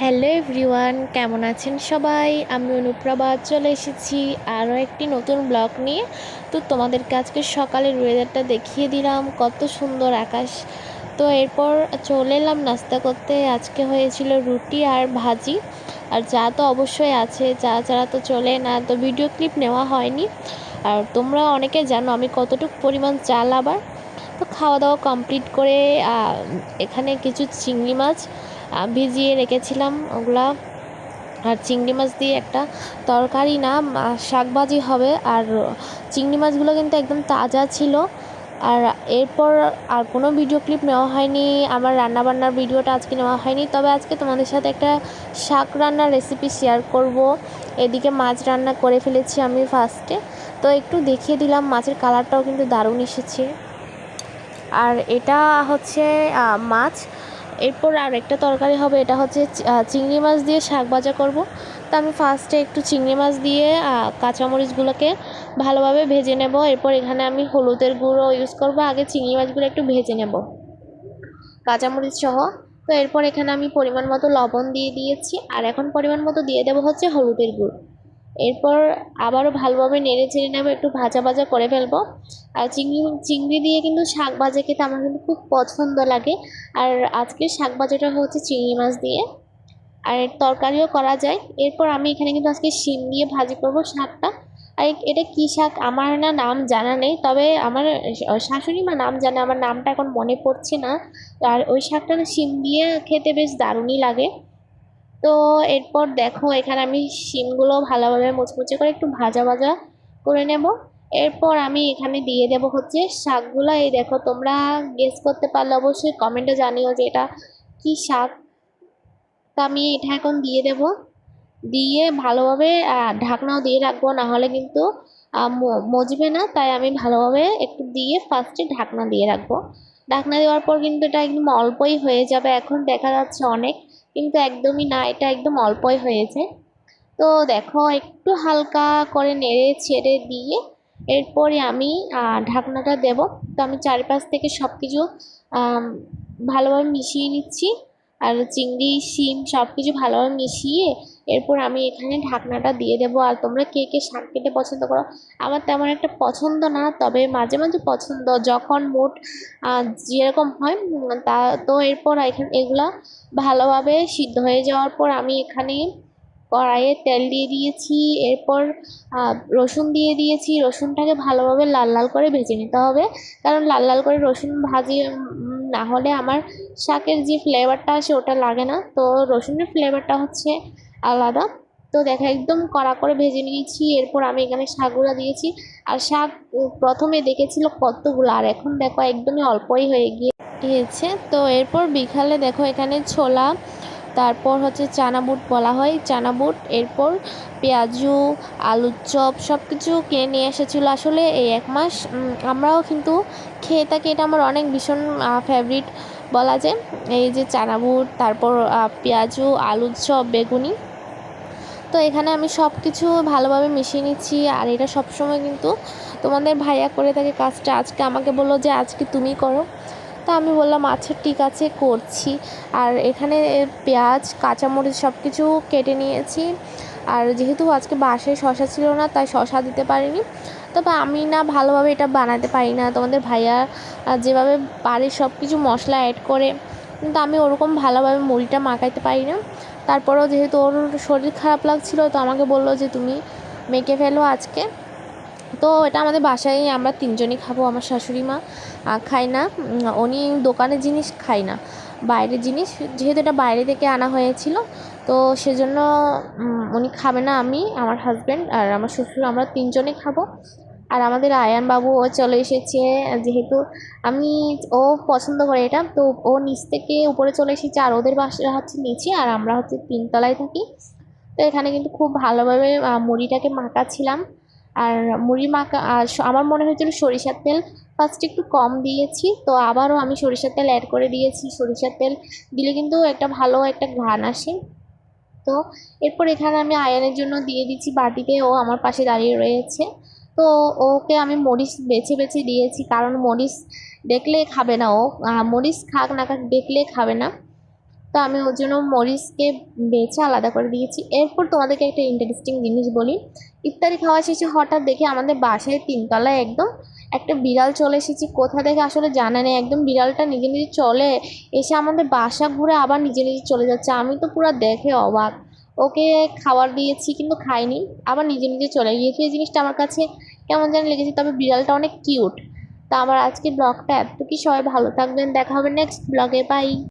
Hello everyone, কেমন আছেন সবাই? আমি অনুপ্রভা, চলে এসেছি আরও একটি নতুন ব্লগ নিয়ে। তো তোমাদেরকে আজকে সকালের ওয়েদারটা দেখিয়ে দিলাম, কত সুন্দর আকাশ। তো এরপর চলে এলাম নাস্তা করতে। আজকে হয়েছিল রুটি আর ভাজি। আর চা তো অবশ্যই আছে চা ছাড়া তো চলে না। তো ভিডিও ক্লিপ নেওয়া হয়নি। আর তোমরা অনেকে জানো আমি কতটুকু পরিমাণ চাল আবার। তো খাওয়া দাওয়া কমপ্লিট করে এখানে কিছু চিংড়ি মাছ ভিজিয়ে রেখেছিলাম ওগুলা। আর চিংড়ি মাছ দিয়ে একটা তরকারি না আহ, শাক ভাজি হবে। আর চিংড়ি মাছগুলো কিন্তু একদম তাজা ছিল। আর এরপর আর কোনো ভিডিও ক্লিপ নেওয়া হয়নি আমার রান্নাবান্নার ভিডিওটা আজকে নেওয়া হয়নি। তবে আজকে তোমাদের সাথে একটা শাক রান্নার রেসিপি শেয়ার করব। এদিকে মাছ রান্না করে ফেলেছি আমি ফার্স্টে তো একটু দেখিয়ে দিলাম মাছের কালারটাও কিন্তু দারুণ এসেছে। আর এটা হচ্ছে মাছ। এরপর আর একটা তরকারি হবে, এটা হচ্ছে চিংড়ি মাছ দিয়ে শাক ভাজা করব। তো আমি ফার্স্টে একটু চিংড়ি মাছ দিয়ে কাঁচামরিচগুলোকে ভালোভাবে ভেজে নেব। এরপর এখানে আমি হলুদের গুঁড়ো ইউজ করব। আগে চিংড়ি মাছগুলো একটু ভেজে নেব কাঁচামরিচ সহ। তো এরপর এখানে আমি পরিমাণ মতো লবণ দিয়ে দিয়েছি। আর এখন পরিমাণ মতো দিয়ে দেবো হচ্ছে হলুদের গুঁড়ো। এরপর আবারও ভালোভাবে নেড়ে চেড়ে নেব, একটু ভাজা ভাজা করে ফেলব। আর চিংড়ি চিংড়ি দিয়ে কিন্তু শাক ভাজা খেতে আমার কিন্তু খুব পছন্দ লাগে। আর আজকের শাক ভাজাটা হচ্ছে চিংড়ি মাছ দিয়ে। আর তরকারিও করা যায়। এরপর আমি এখানে কিন্তু আজকে শিম দিয়ে ভাজি করব শাকটা। আর এটা কী শাক আমার না নাম জানা নেই, তবে আমার শাশুড়ি মা নাম জানে, আমার নামটা এখন মনে পড়ছে না। আর ওই শাকটা না শিম দিয়ে খেতে বেশ দারুণই লাগে। তো এরপর দেখো, এখানে আমি শিমগুলো ভালোভাবে মুচমুচে করে একটু ভাজা ভাজা করে নেব। এরপর আমি এখানে দিয়ে দেব হচ্ছে শাকগুলো। এই দেখো, তোমরা গেস করতে পারলে অবশ্যই কমেন্টে জানিও যে এটা কি শাক। তা আমি এটা এখন দিয়ে দেব। দিয়ে ভালোভাবে ঢাকনাও দিয়ে রাখব না হলে কিন্তু মজবে না। তাই আমি ভালোভাবে একটু দিয়ে ফার্স্টে ঢাকনা দিয়ে রাখব। ঢাকনা দেওয়ার পর কিন্তু এটা একদম অল্পই হয়ে যাবে। এখন দেখা যাচ্ছে অনেক কিন্তু একদমই না, এটা একদম অল্পই হয়েছে। তো দেখো, একটু হালকা করে নেড়ে ছেড়ে দিয়ে এরপরে আমি ঢাকনাটা দেব। তো আমি চারপাশ থেকে সব কিছু ভালোভাবে মিশিয়ে নিচ্ছি। আর চিংড়ি, শিম সব কিছু ভালোভাবে মিশিয়ে এরপর আমি এখানে ঢাকনাটা দিয়ে দেবো। আর তোমরা কে কে শাক খেতে পছন্দ করো, আমার তেমন একটা পছন্দ না, তবে মাঝে মাঝে পছন্দ। যখন মোট যেরকম হয় তা, তো এরপর এখানে, এগুলা ভালোভাবে সিদ্ধ হয়ে যাওয়ার পর আমি এখানে কড়াইয়ে তেল দিয়ে দিয়েছি। এরপর রসুন দিয়ে দিয়েছি। রসুনটাকে ভালোভাবে লাল লাল করে ভেজে নিতে হবে। কারণ লাল লাল করে রসুন ভাজি না হলে আমার শাকের যে ফ্লেভারটা আসে, ওটা লাগে না। তো রসুনের ফ্লেভারটা হচ্ছে আলাদা। তো দেখো, একদম কড়া করে ভেজে নিয়েছি। এরপর আমি এখানে শাকগুলো দিয়েছি। আর শাক প্রথমে দেখেছিল কতগুলো, আর এখন দেখো একদমই অল্পই হয়ে গিয়ে গিয়েছে। তো এরপর বিকালে দেখো এখানে ছোলা, তারপর হচ্ছে চানা বুট বলা হয়। চানা বুট এরপর পেঁয়াজু, আলুর চপ সব কিছু কিনে নিয়ে এসেছিল। আসলে এই এক মাস আমরাও কিন্তু খেয়ে থাকি, এটা আমার অনেক ভীষণ ফেভারিট বলা যায়। এই যে চানা বুট তারপর পেঁয়াজু, আলুর চপ, বেগুনি। তো এখানে আমি সব কিছু ভালোভাবে মিশিয়ে নিচ্ছি। আর এটা সবসময় কিন্তু তোমাদের ভাইয়া করে থাকে কাজটা। আজকে আমাকে বলল যে, আজকে তুমি করো। তো আমি বললাম আচ্ছা ঠিক আছে, করছি। আর এখানে পেঁয়াজ, কাঁচামরিচ সব কিছু কেটে নিয়েছি। আর যেহেতু আজকে বাসায় শশা ছিল না, তাই শশা দিতে পারিনি। তবে আমি না ভালোভাবে এটা বানাতে পারি না। তোমাদের ভাইয়া যেভাবে পারে সব কিছু মশলা অ্যাড করে, কিন্তু আমি ওরকম ভালোভাবে মুড়িটা মাখাইতে পারি না। তারপরেও যেহেতু ওর শরীর খারাপ লাগছিল, তো আমাকে বলল যে তুমি মেখে ফেলো আজকে। তো এটা আমাদের বাসায় আমরা তিনজনই খাব, আমার শাশুড়ি মা খায় না। উনি দোকানের জিনিস খায় না, বাইরের জিনিস। যেহেতু এটা বাইরে থেকে আনা হয়েছিল, তো সেজন্য উনি খাবে না আমি, আমার হাজব্যান্ড আর আমার শ্বশুর, আমরা তিনজনে খাব। আর আমাদের আয়ান বাবু ও চলে এসেছে, যেহেতু আমি, ও পছন্দ করে এটা, তো ও নিচ থেকে উপরে চলে এসেছে আর ওদের বাসা হচ্ছে নিচে আর আমরা হচ্ছে তিনতলায় থাকি। তো এখানে কিন্তু খুব ভালোভাবে মুড়িটাকে মাখাচ্ছিলাম। আর মুড়ি মাখা আর আমার মনে হয়েছিল সরিষার তেল ফার্স্ট একটু কম দিয়েছি, তো আবারও আমি সরিষার তেল অ্যাড করে দিয়েছি। সরিষার তেল দিলে কিন্তু একটা ভালো একটা ঘ্রাণ আসে। তো এরপর এখানে আমি আয়ানের জন্য দিয়ে দিচ্ছি বাটিতে, ও আমার পাশে দাঁড়িয়ে রয়েছে। তো ওকে আমি মরিচ বেছে বেছে দিয়েছি, কারণ মরিচ দেখলে খাবে না ও। মরিচ খাক না খাক দেখলে খাবে না। তো আমি ওর জন্য মরিচকে বেছে আলাদা করে দিয়েছি। এরপর তোমাদেরকে একটা ইন্টারেস্টিং জিনিস বলি। ইফতারি খাওয়া শেষে হঠাৎ দেখি আমাদের বাসায় তিনতলায় একদম একটা বিড়াল চলে এসেছি। কোথা থেকে আসলে জানা নেই। একদম বিড়ালটা নিজে নিজে চলে এসে আমাদের বাসা ঘুরে আবার নিজে নিজে চলে যাচ্ছে। আমি তো পুরো দেখে অবাক। ওকে খাবার দিয়েছি কিন্তু খাইনি, আবার নিজে নিজে চলে গিয়েছি। এই জিনিসটা আমার কাছে কেমন যেন লেগেছে, তবে বিড়ালটা অনেক কিউট তা আমার আজকে ব্লগটা এত কি সবাই ভালো থাকবেন। দেখা হবে নেক্সট ব্লগে বাই